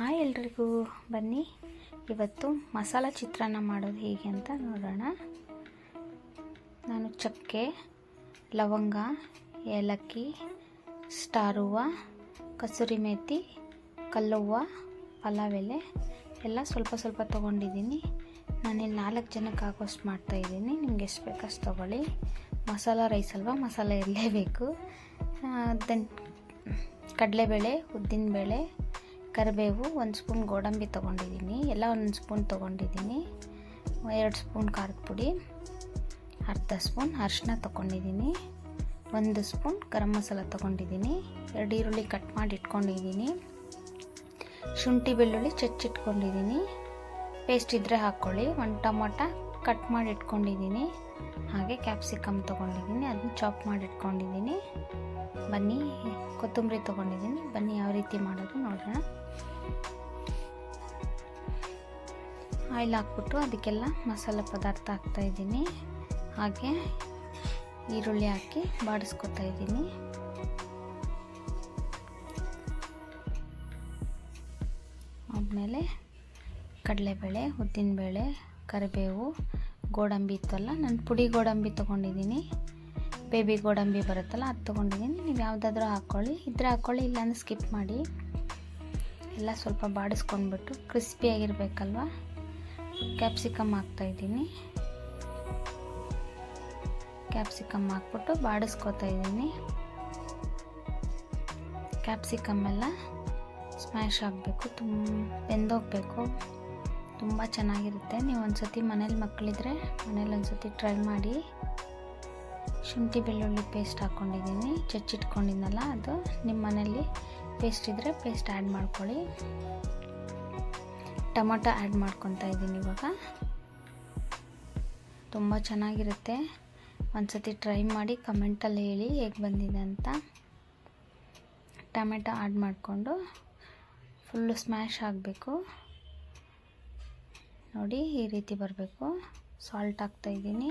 Hi ಎಲ್ರಿಗೂ. ಬನ್ನಿ. ಇವತ್ತು ಮಸಾಲ ಚಿತ್ರಾನ್ನ ಮಾಡೋದು ಹೇಗೆ ಅಂತ ನೋಡೋಣ. ನಾನು ಚಕ್ಕೆ, ಲವಂಗ, ಏಲಕ್ಕಿ, ಸ್ಟಾರುವ ಹೂವು ಕಸೂರಿ ಮೇಥಿ ಕಲ್ಲುವ್ವ ಪಲಾವ್ ಎಲೆ ಎಲ್ಲ ಸ್ವಲ್ಪ ಸ್ವಲ್ಪ ತೊಗೊಂಡಿದ್ದೀನಿ. ನಾನಿಲ್ಲಿ ನಾಲ್ಕು ಜನಕ್ಕೆ ಆಗೋಷ್ಟು ಮಾಡ್ತಾಯಿದ್ದೀನಿ ನಿಮ್ಗೆ ಎಷ್ಟು ಬೇಕಷ್ಟು ತೊಗೊಳ್ಳಿ. ಮಸಾಲ ರೈಸ್ ಅಲ್ವಾ? ಮಸಾಲೆ ಇರಲೇಬೇಕು ದೆನ್, ಕಡಲೆಬೇಳೆ, ಉದ್ದಿನಬೇಳೆ ಕರಿಬೇವು, ಒಂದು ಸ್ಪೂನ್ ಗೋಡಂಬಿ ತೊಗೊಂಡಿದ್ದೀನಿ. ಎಲ್ಲ ಒಂದು ಸ್ಪೂನ್ ತೊಗೊಂಡಿದ್ದೀನಿ. ಎರಡು ಸ್ಪೂನ್ ಖಾರದ ಪುಡಿ, ಅರ್ಧ ಸ್ಪೂನ್ ಅರಿಶಿನ ತೊಗೊಂಡಿದ್ದೀನಿ. ಒಂದು ಸ್ಪೂನ್ ಗರಂ ಮಸಾಲ ತೊಗೊಂಡಿದ್ದೀನಿ. ಎರಡು ಈರುಳ್ಳಿ ಕಟ್ ಮಾಡಿ ಇಟ್ಕೊಂಡಿದ್ದೀನಿ. ಶುಂಠಿ ಬೆಳ್ಳುಳ್ಳಿ ಚಚ್ಚಿಟ್ಕೊಂಡಿದ್ದೀನಿ. ಪೇಸ್ಟ್ ಇದ್ದರೆ ಹಾಕ್ಕೊಳ್ಳಿ ಒಂದು ಟೊಮೊಟ ಕಟ್ ಮಾಡಿ ಇಟ್ಕೊಂಡಿದ್ದೀನಿ. ಹಾಗೆ ಕ್ಯಾಪ್ಸಿಕಮ್ ತೊಗೊಂಡಿದ್ದೀನಿ. ಅದನ್ನ ಚಾಪ್ ಮಾಡಿ ಇಟ್ಕೊಂಡಿದ್ದೀನಿ. ಬನ್ನಿ, ಕೊತ್ತಂಬರಿ ತೊಗೊಂಡಿದ್ದೀನಿ. ಬನ್ನಿ, ಯಾವ ರೀತಿ ಮಾಡೋದು ನೋಡೋಣ. ಆಯಿಲ್ ಹಾಕ್ಬಿಟ್ಟು ಅದಕ್ಕೆಲ್ಲ ಮಸಾಲೆ ಪದಾರ್ಥ ಹಾಕ್ತಾಯಿದ್ದೀನಿ ಹಾಗೆ ಈರುಳ್ಳಿ ಹಾಕಿ ಬಾಡಿಸ್ಕೊತಾ ಇದ್ದೀನಿ. ಆದಮೇಲೆ ಕಡಲೆಬೇಳೆ, ಉದ್ದಿನಬೇಳೆ, ಕರಿಬೇವು, ಗೋಡಂಬಿ ಇತ್ತಲ್ಲ, ನಾನು ಪುಡಿ ಗೋಡಂಬಿ ತೊಗೊಂಡಿದ್ದೀನಿ. ಬೇಬಿ ಗೋಡಂಬಿ ಬರುತ್ತಲ್ಲ, ಅದು ತೊಗೊಂಡಿದ್ದೀನಿ. ನೀವು ಯಾವುದಾದ್ರೂ ಹಾಕ್ಕೊಳ್ಳಿ ಇದ್ರೆ ಹಾಕ್ಕೊಳ್ಳಿ ಇಲ್ಲಾಂದ್ರೆ ಸ್ಕಿಪ್ ಮಾಡಿ. ಎಲ್ಲ ಸ್ವಲ್ಪ ಬಾಡಿಸ್ಕೊಂಡ್ಬಿಟ್ಟು ಕ್ರಿಸ್ಪಿಯಾಗಿರ್ಬೇಕಲ್ವ? ಕ್ಯಾಪ್ಸಿಕಮ್ ಹಾಕ್ತಾಯಿದ್ದೀನಿ ಕ್ಯಾಪ್ಸಿಕಮ್ ಹಾಕ್ಬಿಟ್ಟು ಬಾಡಿಸ್ಕೊತಾ ಇದ್ದೀನಿ. ಕ್ಯಾಪ್ಸಿಕಮ್ ಎಲ್ಲ ಸ್ಮ್ಯಾಶ್ ಆಗಬೇಕು ತುಂಬ ಬೆಂದೋಗಬೇಕು. ತುಂಬ ಚೆನ್ನಾಗಿರುತ್ತೆ. ನೀವು ಒಂದು ಸತಿ ಮನೇಲಿ ಮಕ್ಕಳಿದ್ರೆ ಮನೇಲಿ ಒಂದು ಸತಿ ಟ್ರೈ ಮಾಡಿ. ಶುಂಠಿ ಬೆಳ್ಳುಳ್ಳಿ ಪೇಸ್ಟ್ ಹಾಕ್ಕೊಂಡಿದ್ದೀನಿ ಚಚ್ಚಿಟ್ಕೊಂಡಿದ್ನಲ್ಲ ಅದು. ನಿಮ್ಮ ಮನೇಲಿ ಪೇಸ್ಟ್ ಇದ್ದರೆ ಪೇಸ್ಟ್ ಆ್ಯಡ್ ಮಾಡ್ಕೊಳ್ಳಿ. ಟೊಮೊಟೊ ಆ್ಯಡ್ ಮಾಡ್ಕೊತಾ ಇದ್ದೀನಿ ಇವಾಗ. ತುಂಬ ಚೆನ್ನಾಗಿರುತ್ತೆ. ಒಂದು ಸತಿ ಟ್ರೈ ಮಾಡಿ ಕಮೆಂಟಲ್ಲಿ ಹೇಳಿ ಹೇಗೆ ಬಂದಿದೆ ಅಂತ. ಟೊಮೆಟೊ ಆ್ಯಡ್ ಮಾಡಿಕೊಂಡು ಫುಲ್ಲು ಸ್ಮ್ಯಾಶ್ ಆಗಬೇಕು. ನೋಡಿ ಈ ರೀತಿ ಬರಬೇಕು. ಸಾಲ್ಟ್ ಹಾಕ್ತಾಯಿದ್ದೀನಿ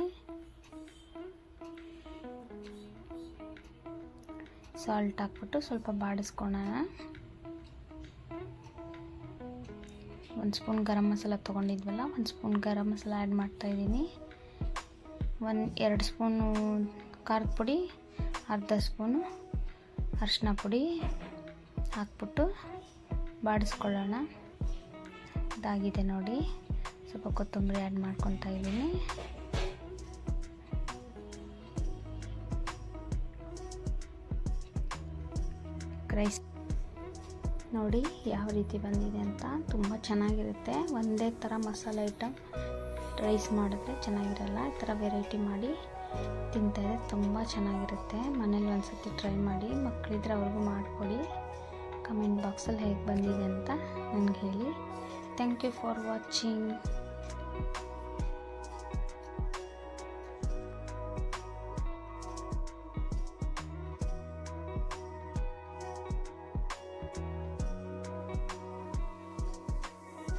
ಸಾಲ್ಟ್ ಹಾಕ್ಬಿಟ್ಟು ಸ್ವಲ್ಪ ಬಾಡಿಸ್ಕೊಳ್ಳೋಣ ಒಂದು ಸ್ಪೂನ್ ಗರಂ ಮಸಾಲ ತೊಗೊಂಡಿದ್ವಲ್ಲ, ಒಂದು ಸ್ಪೂನ್ ಗರಂ ಮಸಾಲ ಆ್ಯಡ್ ಮಾಡ್ತಾಯಿದ್ದೀನಿ ಒಂದು ಎರಡು ಸ್ಪೂನು ಖಾರದ ಪುಡಿ, ಅರ್ಧ ಸ್ಪೂನು ಅರಿಶಿನ ಪುಡಿ ಹಾಕ್ಬಿಟ್ಟು ಬಾಡಿಸ್ಕೊಳ್ಳೋಣ. ಇದಾಗಿದೆ ನೋಡಿ, ಸ್ವಲ್ಪ ಕೊತ್ತಂಬರಿ ಆ್ಯಡ್ ಮಾಡ್ಕೊತಾ ಇದ್ದೀನಿ. ರೈಸ್ ನೋಡಿ ಯಾವ ರೀತಿ ಬಂದಿದೆ ಅಂತ. ತುಂಬ ಚೆನ್ನಾಗಿರುತ್ತೆ. ಒಂದೇ ಥರ ಮಸಾಲೆ ಐಟಮ್ ರೈಸ್ ಮಾಡಿದ್ರೆ ಚೆನ್ನಾಗಿರಲ್ಲ. ಈ ಥರ ವೆರೈಟಿ ಮಾಡಿ ತಿಂತಾರೆ ತುಂಬ ಚೆನ್ನಾಗಿರುತ್ತೆ. ಮನೇಲಿ ಒಂದು ಸರ್ತಿ ಟ್ರೈ ಮಾಡಿ. ಮಕ್ಕಳಿದ್ರೆ ಅವ್ರಿಗೂ ಮಾಡಿಕೊಡಿ. ಕಮೆಂಟ್ ಬಾಕ್ಸಲ್ಲಿ ಹೇಗೆ ಬಂದಿದೆ ಅಂತ ನನಗೆ ಹೇಳಿ. Thank you for watching